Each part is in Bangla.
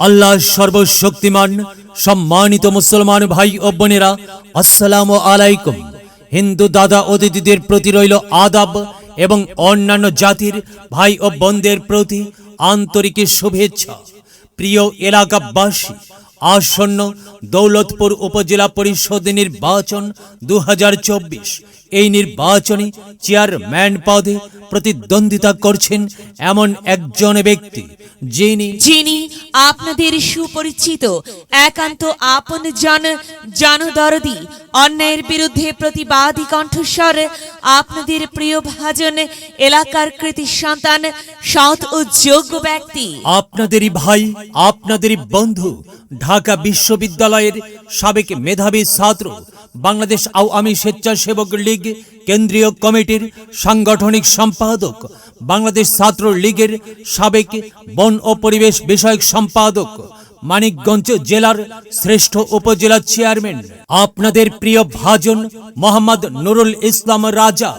আল্লাহ সর্বশক্তিমান, সম্মানিত মুসলমান ভাই ও বোনেরা, আসসালামু আলাইকুম। হিন্দু দাদা ও দিদিদের প্রতি রইল আদাব এবং অন্যান্য জাতির ভাই ও বোনদের প্রতি আন্তরিক শুভেচ্ছা। প্রিয় এলাকাবাসী, আসন্ন দৌলতপুর উপজেলা পরিষদ নির্বাচন দু হাজার চব্বিশ এই নির্বাচনে চেয়ারম্যান পদে প্রতিদ্বন্দ্বিতা করছেন এমন একজন ব্যক্তি যিনি যিনি আপনাদের সুপরিচিত একান্ত আপন জন জনদরদি অন্যায়ের বিরুদ্ধে প্রতিবাদী কণ্ঠস্বর আপনাদের প্রিয় ভাজন এলাকার কৃতি সন্তান সৎ ও যোগ্য ব্যক্তি। আপনাদেরই ভাই আপনাদেরই বন্ধু ঢাকা বিশ্ববিদ্যালয়ের সাবেক মেধাবী ছাত্র বাংলাদেশ আওয়ামী স্বেচ্ছাসেবক লীগ কেন্দ্রীয় কমিটির সাংগঠনিক সম্পাদক, বাংলাদেশ ছাত্র লীগের সাবেক বন ও পরিবেশ বিষয়ক সম্পাদক, মানিকগঞ্জ জেলার শ্রেষ্ঠ উপজেলা চেয়ারম্যান। আপনাদের প্রিয় ভাজন মোহাম্মদ নুরুল ইসলাম রাজা,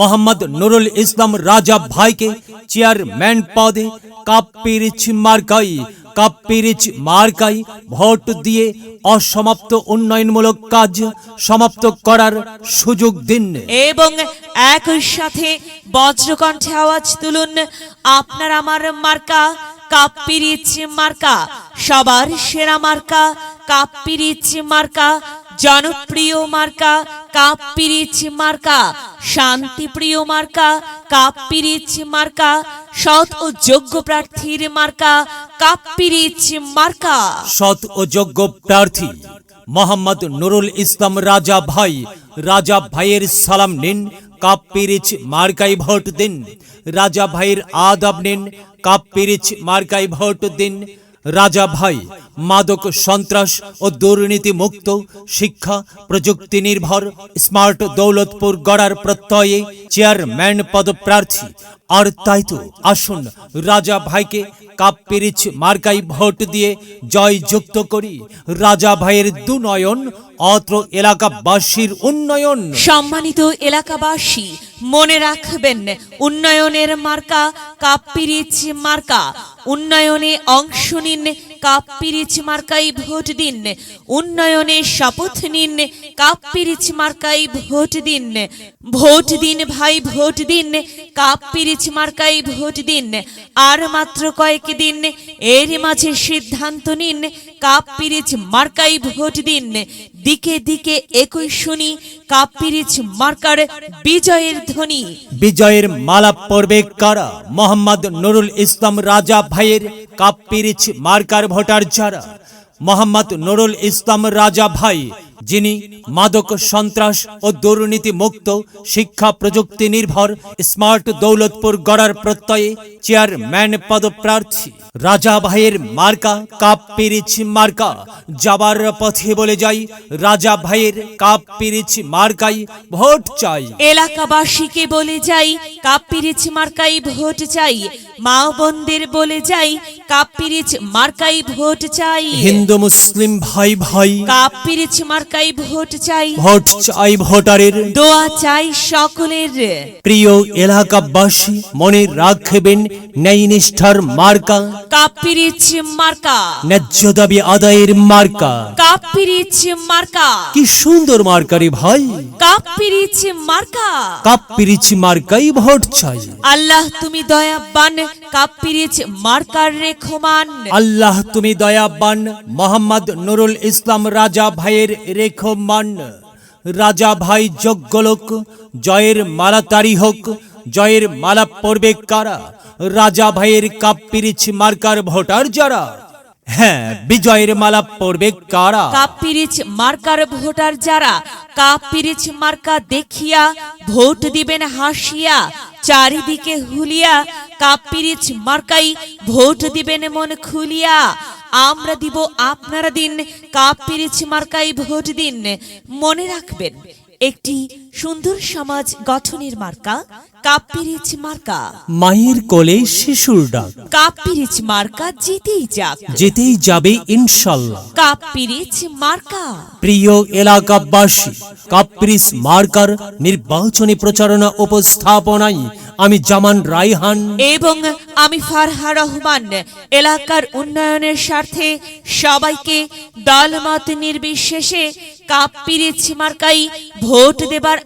মোহাম্মদ নুরুল ইসলাম রাজা ভাইকে চেয়ারম্যান পদে কাপ্পিরিচ মার্কাই কাপ্পিরিচ মার্কাই ভোট দিয়ে অসমাপ্ত উন্নয়নমূলক কাজ সমাপ্ত করার সুযোগ দিন। এবং একই সাথে বজ্রকণ্ঠে আওয়াজ তুলুন আপনার আমার মার্কা, কাপ্পিরিচ মার্কা, সবার সেরা মার্কা, কাপ্পিরিচ মার্কা, জনপ্রিয় মার্কা, কাপ্পিরিচ মার্কা, শান্তিপ্রিয় মার্কা, কাপ্পিরিচ মার্কা, সৎ ও যোগ্য প্রার্থীর মার্কা কাপ্পিরিচ মার্কা। সৎ ও যোগ্য প্রার্থী মোহাম্মদ নুরুল ইসলাম রাজা ভাই। রাজা ভাইয়ের সালাম নিন, কাপ্পিরিচ মার্কাই ভোট দিন। রাজা ভাইয়ের আদাব নিন, কাপ্পিরিচ মার্কাই ভোট দিন। রাজা ভাই, মাদক সন্ত্রাস ও দুর্নীতি মুক্ত শিক্ষা, প্রযুক্তি নির্ভর, স্মার্ট দৌলতপুর গড়ার প্রত্যয়ে চেয়ারম্যান পদপ্রার্থী আর তাই তো আসুন রাজা ভাইকে কাপ পিরিচ মার্কাই ভোট দিয়ে জয় যুক্ত করি। রাজা ভাইয়ের দুনয়ন, অত্র এলাকাবাসীর উন্নয়ন। সম্মানিত এলাকাবাসী, মনে রাখবেন, উন্নয়নের মার্কা কাপ্পিরিচ মার্কা। উন্নয়নে অংশ নিন, কাপ্পিরিচ মার্কাই ভোট দিন। উন্নয়নে শপথ নিন, কাপ্পিরিচ মার্কাই ভোট দিন। ভোট দিন ভাই, ভোট দিন, কাপ্পিরিচ মার্কাই ভোট দিন। আর মাত্র কয়েক দিন, এর মাঝে সিদ্ধান্ত নিন, কাপ্পিরিচ মার্কাই ভোট দিন। দিকে দিকে একই শুনি কাপিরিচ মার্কার বিজয়ের ধ্বনি। বিজয়ের মালা পড়বে কারা? মোহাম্মদ নুরুল ইসলাম রাজা ভাইয়ের কাপিরিচ মার্কার ভোটার যারা? মোহাম্মদ নুরুল ইসলাম রাজা ভাই যিনি মাদক, সন্ত্রাস ও দুর্নীতি মুক্ত, শিক্ষা প্রযুক্তি নির্ভর, স্মার্ট দৌলতপুর গড়ার প্রত্যয়ে চেয়ারম্যান পদপ্রার্থী। রাজা ভাইয়ের মার্কা, কাপ পিরিচ মার্কা। যাবার পথে বলে যাই, রাজা ভাইয়ের কাপ পিরিচ মার্কাই ভোট চাই। এলাকাবাসীকে বলে যাই কাপ্পিরিচ মার্কাই ভোট চাই। মা বোনদের বলে যাই কাপ্পিরিচ মার্কাই ভোট চাই। হিন্দু মুসলিম ভাই ভাই। কাপ্পিরিচ মার্কাই ভোট চাই। ভোট চাই ভোটারের। দোয়া চাই সকলের। প্রিয় এলাকাবাসী মনে রাখবেন ন্যায় নিষ্ঠার মার্কা। কাপ্পিরিচ মার্কা। ন্যায্য দাবি আদায়ের মার্কা। কাপ্পিরিচ মার্কা। কি সুন্দর মার্কারে ভাই। কাপ্পিরিচ মার্কা। কাপ পিরিচি মার্কাই ভোট চাই। আল্লাহ তুমি দয়াবান। কাপ্পিরিচ মার্কার রেখমান। আল্লাহ তুমি দয়াবান মোহাম্মদ নুরুল ইসলাম রাজা ভাইয়ের রেখো মান রাজা ভাই যোগ্য লোক জয়ের মালা তারি হোক জয়ের মালা পড়বে কারা? রাজা ভাইয়ের কাপ পিরিচ মার্কার ভোটার যারা? হ্যাঁ বিজয়ের মালা পড়বে কারা? কাপ্পিরিচ মার্কার ভোটার যারা কাপ্পিরিচ মার্কা দেখিয়া ভোট দিবেন হাসিয়া চারিদিকে হুলিয়া কাপ্পিরিচ মার্কাই ভোট দিবেন মন খুলিয়া। আমরা দিব আপনারা দিন কাপিরিচ মার্কাই ভোট দিন। মনে রাখবেন, একটি সুন্দর সমাজ গঠনের মার্কা কাপ্পিরিচ মার্কা। মায়ের কোলে শিশুর ডাক। কাপ্পিরিচ মার্কা জিতেই যাক। যেতেই যাবে ইনশাল্লাহ। কাপ্পিরিচ মার্কা। প্রিয় এলাকাবাসী কাপ্রিস মার্কার নির্বাচনী প্রচারণা উপস্থাপনায় আমি জামান রাইহান এবং আমি ফারহা রহমান এলাকার উন্নয়নের স্বার্থে সবাইকে দলমত নির্বিশেষে কাপ্পিরিচ মার্কাই ভোট দেবার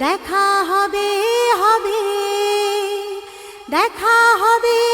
দেখা হবে হবে দেখা হবে।